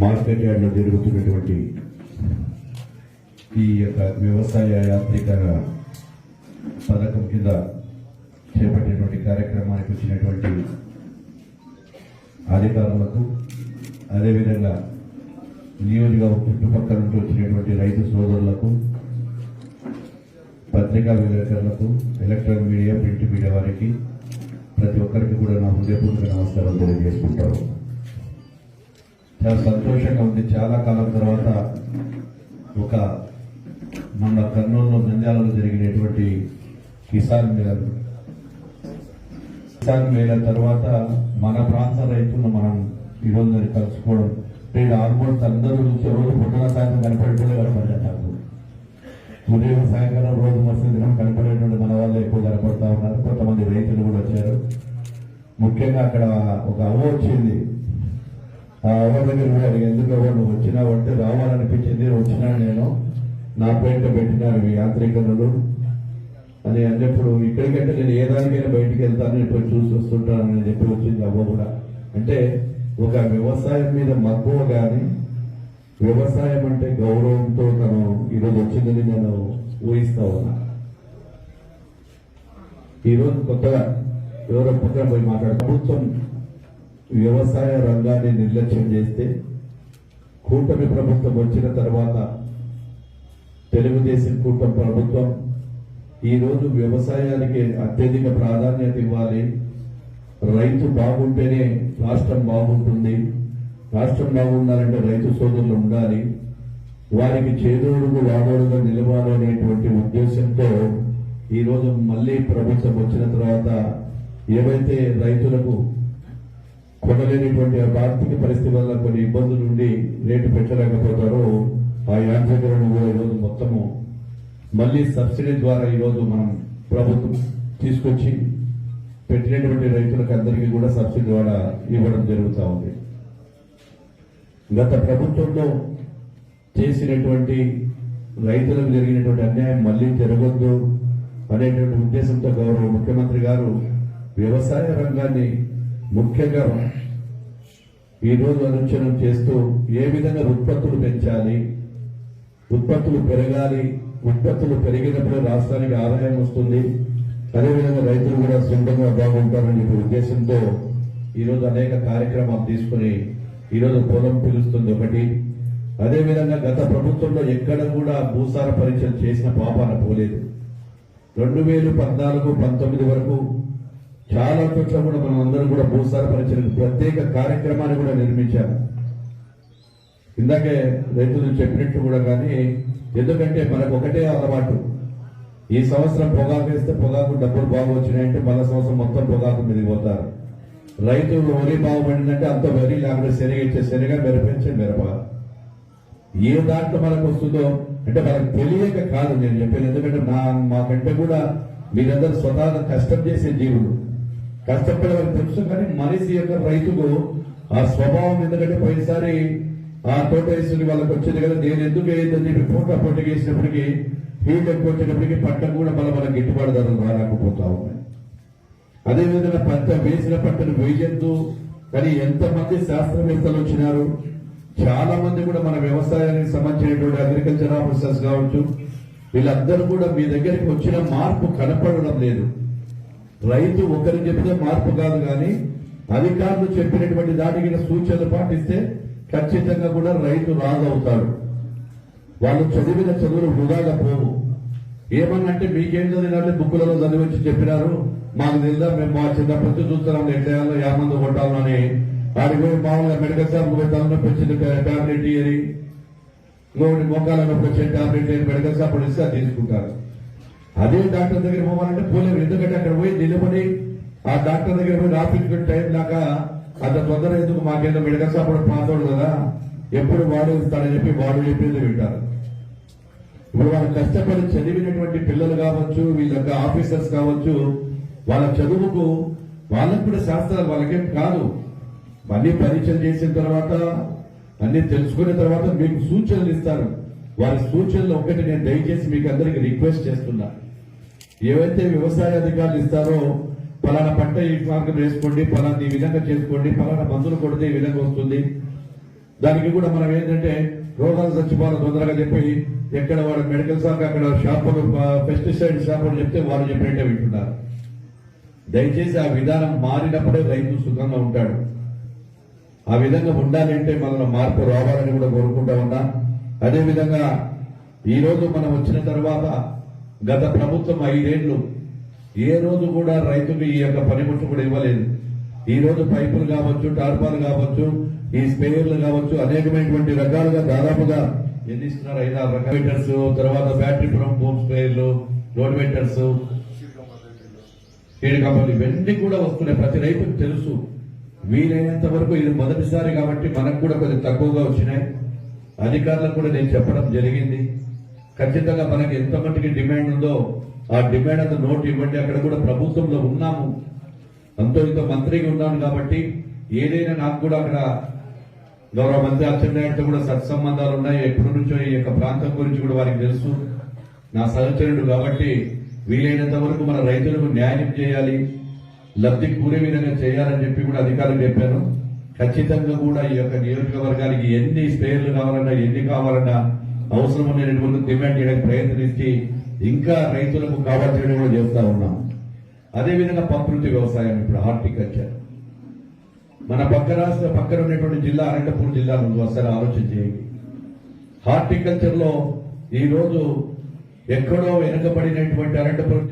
Market యార్డ్లో జరుగుతున్నటువంటి ఈ యొక్క వ్యవసాయ యాంత్రిక పథకం కింద చేపట్టినటువంటి కార్యక్రమానికి వచ్చినటువంటి అధికారులకు అదేవిధంగా నియోజకవర్గ చుట్టుపక్కల నుండి వచ్చినటువంటి రైతు సోదరులకు పత్రికా విలేకరులకు ఎలక్ట్రానిక్ మీడియా ప్రింట్ మీడియా వారికి ప్రతి ఒక్కరికి కూడా నా హృదయపూర్వక నమస్కారం తెలియజేసుకుంటాను. చాలా సంతోషంగా ఉంది. చాలా కాలం తర్వాత ఒక మన కర్నూలులో నంద్యాలలో జరిగినటువంటి కిసాన్ మేళ. కిసాన్ మేళ తర్వాత మన ప్రాంత రైతులను మనం ఈరోజు మరి కలుసుకోవడం. నేను ఆల్మోస్ట్ అందరూ రోజు పొద్దున సాయంత్రం కనపడేటోళ్ళు కనపడలేదు నాకు ఉదయం సాయంకాలం రోజు మస్తు దినం కనపడేటువంటి మన వాళ్ళు ఎక్కువ కనపడతా ఉన్నారు. కొంతమంది రైతులు కూడా వచ్చారు. ముఖ్యంగా అక్కడ ఒక అవ్వ వచ్చింది. ఆ అవ్వ దగ్గర కూడా ఎందుకు అవ్వ వచ్చినావు అంటే రావాలనిపించింది వచ్చినాను నేను. నా పేట పెట్టినారు ఈ యాంత్రికనులు అని అన్నప్పుడు ఇక్కడికంటే నేను ఏ దానికైనా బయటికి వెళ్తాను ఇప్పుడు చూసి వస్తుంటాను అని చెప్పి వచ్చింది అవ్వ కూడా. అంటే ఒక వ్యవసాయం మీద మక్కువ కానీ వ్యవసాయం అంటే గౌరవంతో తను ఈరోజు వచ్చిందని నేను ఊహిస్తా ఉన్నా. ఈరోజు కొత్తగా ఎవరో పక్కన పోయి మాట్లాడు ప్రభుత్వం వ్యవసాయ రంగాన్ని నిర్లక్ష్యం చేస్తే కూటమి ప్రభుత్వం వచ్చిన తర్వాత తెలుగుదేశం కూటమి ప్రభుత్వం ఈరోజు వ్యవసాయానికి అత్యధిక ప్రాధాన్యత ఇవ్వాలి. రైతు బాగుంటేనే రాష్ట్రం బాగుంటుంది. రాష్ట్రం బాగుండాలంటే రైతు సోదరులు ఉండాలి. వారికి చేదోడుగు వాదోడుగా నిలవాలనేటువంటి ఉద్దేశంతో ఈ రోజు మళ్ళీ ప్రభుత్వం వచ్చిన తర్వాత ఏవైతే రైతులకు కొనలేనటువంటి ఆర్థిక పరిస్థితి వల్ల కొన్ని ఇబ్బందులు ఉండి రేటు పెట్టలేకపోతారో. ఆ యాంత్రికలను కూడా ఈరోజు మొత్తము మళ్ళీ సబ్సిడీ ద్వారా ఈరోజు మనం ప్రభుత్వం తీసుకొచ్చి పెట్టినటువంటి రైతులకు అందరికీ కూడా సబ్సిడీ ద్వారా ఇవ్వడం జరుగుతూ ఉంది. గత ప్రభుత్వంలో చేసినటువంటి రైతులకు జరిగినటువంటి అన్యాయం మళ్ళీ జరగొద్దు అనేటువంటి ఉద్దేశంతో గౌరవ ముఖ్యమంత్రి గారు వ్యవసాయ రంగాన్ని ముఖ్యంగా ఈ రోజు చేస్తూ ఏ విధంగా ఉత్పత్తులు పెంచాలి ఉత్పత్తులు పెరగాలి ఉత్పత్తులు పెరిగినప్పుడు రాష్ట్రానికి ఆదాయం వస్తుంది అదేవిధంగా రైతులు కూడా సొంతంగా బాగుంటారని చెప్పే ఉద్దేశంతో ఈరోజు అనేక కార్యక్రమాలు తీసుకుని ఈరోజు పొలం పిలుస్తుంది ఒకటి. అదేవిధంగా గత ప్రభుత్వంలో ఎక్కడ కూడా భూసార పరీక్షలు చేసిన పాపాన పోలేదు. రెండు వేలు పద్నాలుగు పంతొమ్మిది వరకు చాలా చోట్ల కూడా మనం అందరం కూడా భూసార పరిచయం ప్రత్యేక కార్యక్రమాన్ని కూడా నిర్మించాము ఇందాకే రైతులు చెప్పినట్టు కూడా కానీ ఎందుకంటే మనకు ఒకటే అలవాటు. ఈ సంవత్సరం పొగాకు వేస్తే పొగాకు డబ్బులు బాగా వచ్చినాయంటే మళ్ళీ సంవత్సరం మొత్తం పొగాకు మీద పోతారు రైతు వరి బాగుపడిందంటే అంత వరి లేకుండా శనగ ఇచ్చే శనగ మిరపించే మిరప. ఏ దాంట్లో మనకు వస్తుందో అంటే మనకు తెలియక కాదు నేను చెప్పాను ఎందుకంటే నా మాకంటే కూడా మీరందరూ స్వతహాగా కష్టం చేసే జీవులు. కష్టపడే వాళ్ళకి తెలుసు కానీ మనిషి యొక్క రైతుకు ఆ స్వభావం ఎందుకంటే పోయినసారి ఆ తోట వేసుకుని వాళ్ళకి వచ్చింది కదా నేను ఎందుకు వేయద్దని చెప్పి పూట పొట్టికి వేసినప్పటికీ ఫీల్డ్ ఎక్కువ వచ్చేటప్పటికి పంట కూడా మళ్ళీ మనకు గిట్టుబాటు ధరలు రాలేకపోతా ఉన్నాయి. అదేవిధంగా పంట వేసిన పంటను వేయద్దు కానీ ఎంతమంది శాస్త్రవేత్తలు వచ్చినారు చాలా మంది కూడా మన వ్యవసాయానికి సంబంధించినటువంటి అగ్రికల్చర్ ఆఫీసర్స్ కావచ్చు వీళ్ళందరూ కూడా మీ దగ్గరికి వచ్చిన మార్పు కనపడడం లేదు. రైతు ఒకరు చెప్తే మార్పు కాదు కానీ అధికారులు చెప్పినటువంటి దానికి సూచనలు పాటిస్తే ఖచ్చితంగా కూడా రైతు రాజు వాళ్ళు చదివిన చదువులు వృధాగా పోవు. ఏమన్నంటే మీకేం చదివినట్టు బుక్కులలో చదివించి చెప్పినారు. మాకు తెలుదా మేము మా చిన్నప్పటి చూస్తున్నాం ఎట్లా వేయాలో యా కొట్టాలని. అని వాడికి పోయి మామూలుగా మెడికల్ షాప్ పోయి తలనొప్పి వచ్చింది టాబ్లెట్ ఇయరి ఇంకొకటి మోకాల నొప్పి వచ్చే టాబ్లెట్ మెడికల్ షాప్ ఇస్తే అది తీసుకుంటారు. అదే డాక్టర్ దగ్గర పోవాలంటే పోలేరు. ఎందుకంటే అక్కడ పోయి నిలబడి ఆ డాక్టర్ దగ్గర పోయి రాపించుకునే టైం దాకా అంత తొందర ఎందుకు? మాకేదో మెడికల్ షాప్ పాతోడు కదా. ఎప్పుడు వాడు ఇస్తాడని చెప్పి వాడు చెప్పింది వింటారు. ఇప్పుడు వాళ్ళు కష్టపడి చదివినటువంటి పిల్లలు కావచ్చు వీళ్ళ యొక్క ఆఫీసర్స్ కావచ్చు వాళ్ళ చదువుకు వాళ్ళకు కూడా శాస్త్రాలు వాళ్ళకేం కాదు. అన్ని పరీక్షలు చేసిన తర్వాత అన్ని తెలుసుకున్న తర్వాత మీకు సూచనలు ఇస్తారు. వారి సూచనలు ఒకటి నేను దయచేసి మీకు అందరికి రిక్వెస్ట్ చేస్తున్నా. ఏవైతే వ్యవసాయ అధికారులు ఇస్తారో పలానా పంట ఈ మార్గం వేసుకోండి పలానా ఈ విధంగా చేసుకోండి పలానా మందులు కొడితే ఈ విధంగా వస్తుంది. దానికి కూడా మనం ఏంటంటే రోగాలు చచ్చిపోవాలి తొందరగా చెప్పి ఎక్కడ వాడు మెడికల్ షాప్ అక్కడ షాపులు పెస్టిసైడ్ షాపులు చెప్తే వారు చెప్పినట్టే వింటున్నారు. దయచేసి ఆ విధానం మారినప్పుడే రైతు సుఖంగా ఉంటాడు. ఆ విధంగా ఉండాలి అంటే మనలో మార్పు రావాలని కూడా కోరుకుంటా ఉన్నా. అదే విధంగా మనం వచ్చిన తర్వాత గత ప్రభుత్వం ఐదేళ్ళు ఏ రోజు కూడా రైతుకు ఈ యొక్క పనిముట్లు కూడా ఇవ్వలేదు. ఈ రోజు పైపులు కావచ్చు టార్పాలు కావచ్చు ఈ స్పేయర్లు కావచ్చు అనేకమైనటువంటి రకాలుగా దాదాపుగా ఎన్ని ఇస్తున్నారు? ఐదారు రకాల. తర్వాత బ్యాటరీ ఫ్రమ్ స్ప్రేయర్లు స్పేయర్లు వెంటర్స్ ఏడు కంపెనీలు ఇవన్నీ కూడా వస్తున్నాయి. ప్రతి రైతుకు తెలుసు. వీలైనంత వరకు ఇది మొదటిసారి కాబట్టి మనకు కూడా కొంచెం తక్కువగా వచ్చినాయి. అధికారులకు కూడా నేను చెప్పడం జరిగింది. ఖచ్చితంగా మనకి ఎంత మట్టుకి డిమాండ్ ఉందో ఆ డిమాండ్ అంత నోట్ ఇవ్వండి. అక్కడ కూడా ప్రభుత్వంలో ఉన్నాము. అంతో ఇంత మంత్రిగా ఉన్నాను కాబట్టి ఏదైనా నాకు కూడా అక్కడ గౌరవ మంత్రి అచ్చెన్నాయుడితో కూడా సత్సంబంధాలు ఉన్నాయి. ఎప్పటి నుంచో ఈ యొక్క ప్రాంతం గురించి కూడా వారికి తెలుసు. నా సహచరుడు కాబట్టి వీలైనంత వరకు మన రైతులకు న్యాయం చేయాలి. లబ్ధి కూరే విధంగా చేయాలని చెప్పి కూడా అధికారులు చెప్పాను. ఖచ్చితంగా కూడా ఈ యొక్క నియోజకవర్గానికి ఎన్ని స్పేర్లు కావాలన్నా ఎన్ని కావాలన్నా అవసరమైనటువంటి డిమాండ్ చేయడానికి ప్రయత్నించి ఇంకా రైతులకు కావాల్సినవి కూడా చేస్తా ఉన్నాం. అదేవిధంగా ప్రకృతి వ్యవసాయం ఇప్పుడు హార్టికల్చర్. మన పక్క రాష్ట్ర పక్కన ఉన్నటువంటి జిల్లా అనంతపురం జిల్లా ముందు ఒకసారి ఆలోచన చేయండి. హార్టికల్చర్ ఈ రోజు ఎక్కడో వెనుకబడినటువంటి అనంతపురం